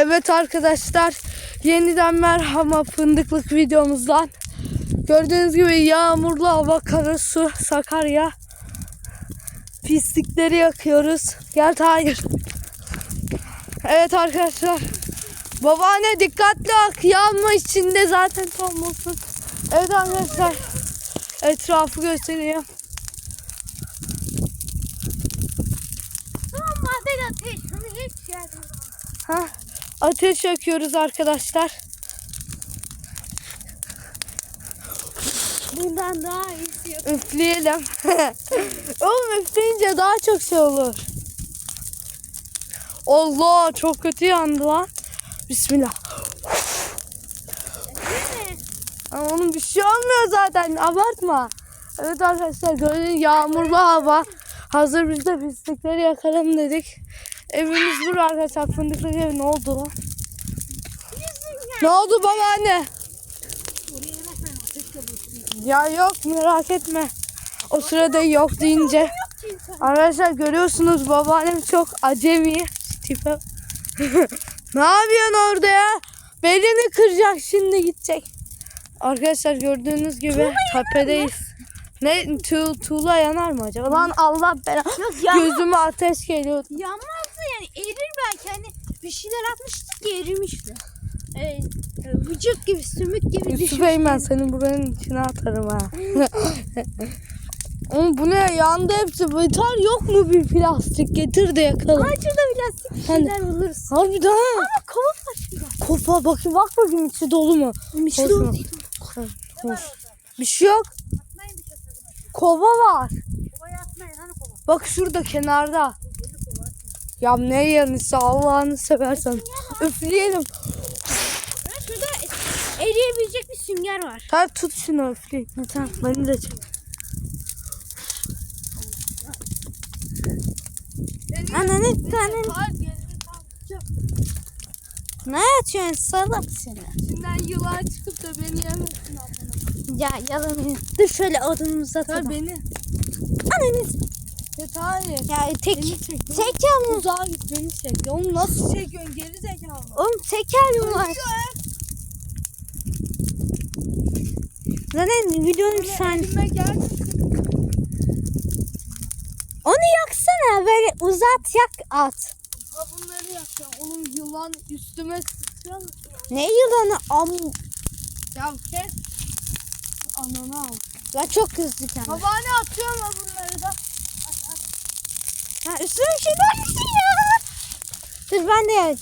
Evet arkadaşlar yeniden merhaba fındıklık videomuzdan. Gördüğünüz gibi yağmurlu hava, kara su, Sakarya. Pislikleri yakıyoruz. Gel hayır. Evet arkadaşlar. Babaanne dikkatli ak. Yanma içinde zaten tombulsun. Evet arkadaşlar. Etrafı göstereyim. Tamam ateş. Hiç geldim. Ha, ateş yakıyoruz arkadaşlar. Bundan daha iyisi yok. Üfleyelim. Oğlum üfleyince daha çok şey olur. Allah çok kötü yandı lan. Bismillah. Ama onun bir şey olmuyor zaten. Abartma. Evet arkadaşlar gördüğünüz yağmurlu hava. Hazır biz de pislikleri yakalım dedik. Evimiz burada arkadaşlar. Fındıklı ev ne oldu lan? Ne oldu babaanne? Ya yok merak etme. O sırada yok deyince. Arkadaşlar görüyorsunuz babaannem çok acemi. Tipe. ne yapıyorsun orada ya? Belini kıracak şimdi gidecek. Arkadaşlar gördüğünüz gibi tepedeyiz. Ne tu, tuğla yanar mı acaba? Lan Allah yanmaz. Gözüme ateş geliyor. Yanmazdı yani belki hani bir şeyler atmıştık ya erimişti. Evet. Vücut gibi sümük gibi Yusuf düşmüş. Eymen seni buranın içine atarım ha. Oğlum bu ne yandı hepsi. Biter yok mu bir plastik getir de yakalım. Aa şurada plastik Hani? şeyler buluruz. Harbiden ha. Ama kova var şurada. Kopa bakayım bak bakayım içi dolu mu? Bir şey Hoş. Bir şey yok. Kova var. Hani kova. Bak şurada kenarda. Ya ne yanısı Allah'ını seversen. Üfleyelim. Ha, şurada eriyebilecek bir sünger var. Tamam tut şunu üfle. Tamam beni de çek. Ananı tane. Ne atıyorsun salak seni? İçinden yılan çıkıp da beni yemesin abone. Ya yalan. Dur şöyle odunumuza Tabii atalım. beni. Ananı. Evet hayır. Ya tek Beni çek. tek el mi? Uzağa git beni çek. Ya Oğlum nasıl çekiyorsun geri zekalı. Oğlum tekel mi var? Zaten videonun gel. Onu yaksana böyle uzat yak at. Ha bunları yapacağım. Oğlum yılan üstüme sıçıyor. Ne yılanı am. Ya kes. Ananı al. Ya çok hızlı kendi. Babaanne atıyorum ha bunları da. Ha, üstüne bir şey vermişsin ya. Dur ben de